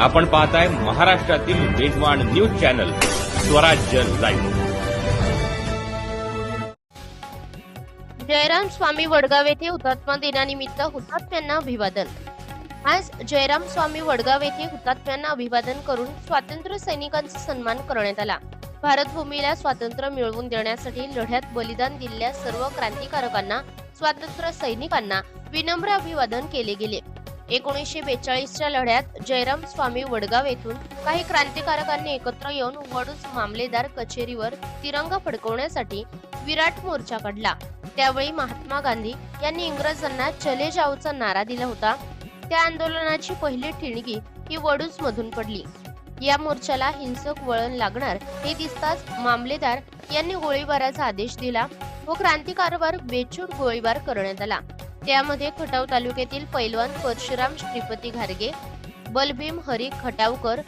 आपण पाहताय महाराष्ट्रातील वेगवान news channel Swarajya live. Jayram Swami Wadgaon येथे हुतात्मा दिनानिमित्त हुतात्म्यांना अभिवादन. आज जयराम स्वामी वडगाव येथे हुतात्म्यांना अभिवादन करून स्वातंत्र्य सैनिकांचा सन्मान करण्यात आला. भारतभूमीला स्वातंत्र्य मिळवून देण्यासाठी लढ्यात बलिदान दिलेल्या सर्व क्रांतिकारकांना स्वातंत्र्य सैनिकांना विनम्र अभिवादन केले गेले. एकोणीसशे बेचाळीसच्या लढ्यात जयराम स्वामी वडगाव येथून काही क्रांतिकारकांनी एकत्र येऊन वडूज मामलेदार कचेरीवर तिरंगा फडकवण्यासाठी विराट मोर्चा काढला. त्यावेळी महात्मा गांधी यांनी इंग्रजांना चले जाऊचा नारा दिला होता. त्या आंदोलनाची पहिली ठिणगी ही वडूज मधून पडली. या मोर्चाला हिंसक वळण लागणार हे दिसताच मामलेदार यांनी गोळीबाराचा आदेश दिला व क्रांतिकारकावर बेछूट गोळीबार करण्यात आला. त्यामध्ये खटाव तालुक्यातील पैलवान परशुराम श्रीपती घारगे बलभीम हरी खटावकर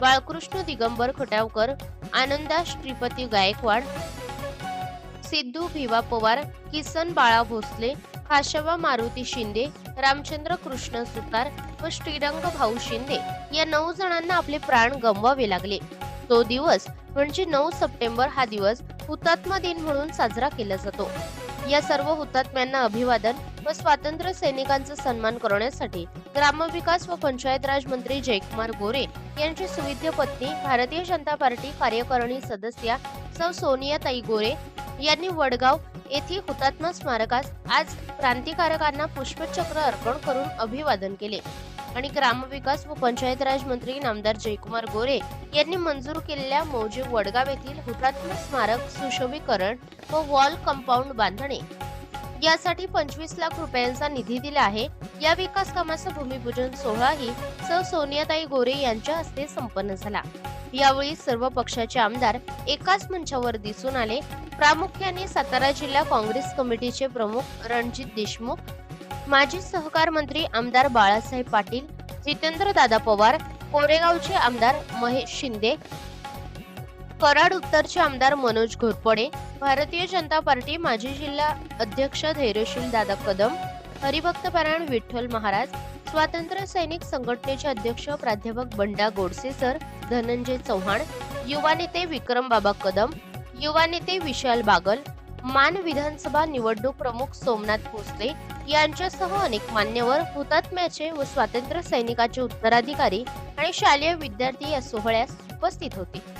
बाळकृष्ण दिगंबर खटावकर आनंदा श्रीपती गायकवाड सिद्धू भिवा पवार किसन बाळा भोसले खाशवा मारुती शिंदे रामचंद्र कृष्ण सुतार व श्रीरंग भाऊ शिंदे या नऊ जणांना आपले प्राण गमवावे लागले. तो दिवस म्हणजे नऊ सप्टेंबर हा दिवस हुतात्मा दिन म्हणून साजरा केला जातो. या सर्व हुतात्म्यांना अभिवादन व स्वातंत्र्य सैनिकांचा सन्मान करण्यासाठी ग्रामविकास व पंचायत राज मंत्री जयकुमार गोरे यांची सुविध्य पत्नी भारतीय जनता पार्टी कार्यकारिणी सदस्या सौ सोनियाताई गोरे यांनी वडगाव येथील हुतात्मा स्मारकास आज क्रांतिकारकांना पुष्पचक्र अर्पण करून अभिवादन केले. आणि ग्रामविकास व पंचायत राज मंत्री नामदार जयकुमार गोरे यांनी मंजूर केलेल्या मौजे वडगाव येथील हुतात्मा स्मारक सुशोभीकरण व वॉल कंपाऊंड बांधणे यासाठी पंचवीस लाख रुपयांचा निधी दिला आहे. या विकास कामाचा भूमिपूजन सोहळाही सौ सोनियाताई गोरे यांच्या हस्ते संपन्न झाला. यावेळी सर्व पक्षाचे आमदार एकाच मंचावर दिसून आले. प्रामुख्याने सातारा जिल्हा काँग्रेस कमिटीचे प्रमुख रणजित देशमुख माजी सहकार मंत्री आमदार बाळासाहेब पाटील जितेंद्र दादा पवार कोरेगावचे आमदार महेश शिंदे कराड उत्तरचे आमदार मनोज घोरपडे भारतीय जनता पार्टी माजी जिल्हा अध्यक्ष धैर्यशील दादा कदम हरिभक्तपारायण विठ्ठल महाराज स्वातंत्र्य सैनिक संघटनेचे अध्यक्ष प्राध्यापक बंडा गोडसे सर धनंजय चव्हाण युवा नेते विक्रम बाबा कदम युवा नेते विशाल बागल मान विधानसभा निवडणूक प्रमुख सोमनाथ भोसले यांच्यासह अनेक मान्यवर हुतात्म्याचे व स्वातंत्र्य सैनिकाचे उत्तराधिकारी आणि शालेय विद्यार्थी या सोहळ्यास उपस्थित होते.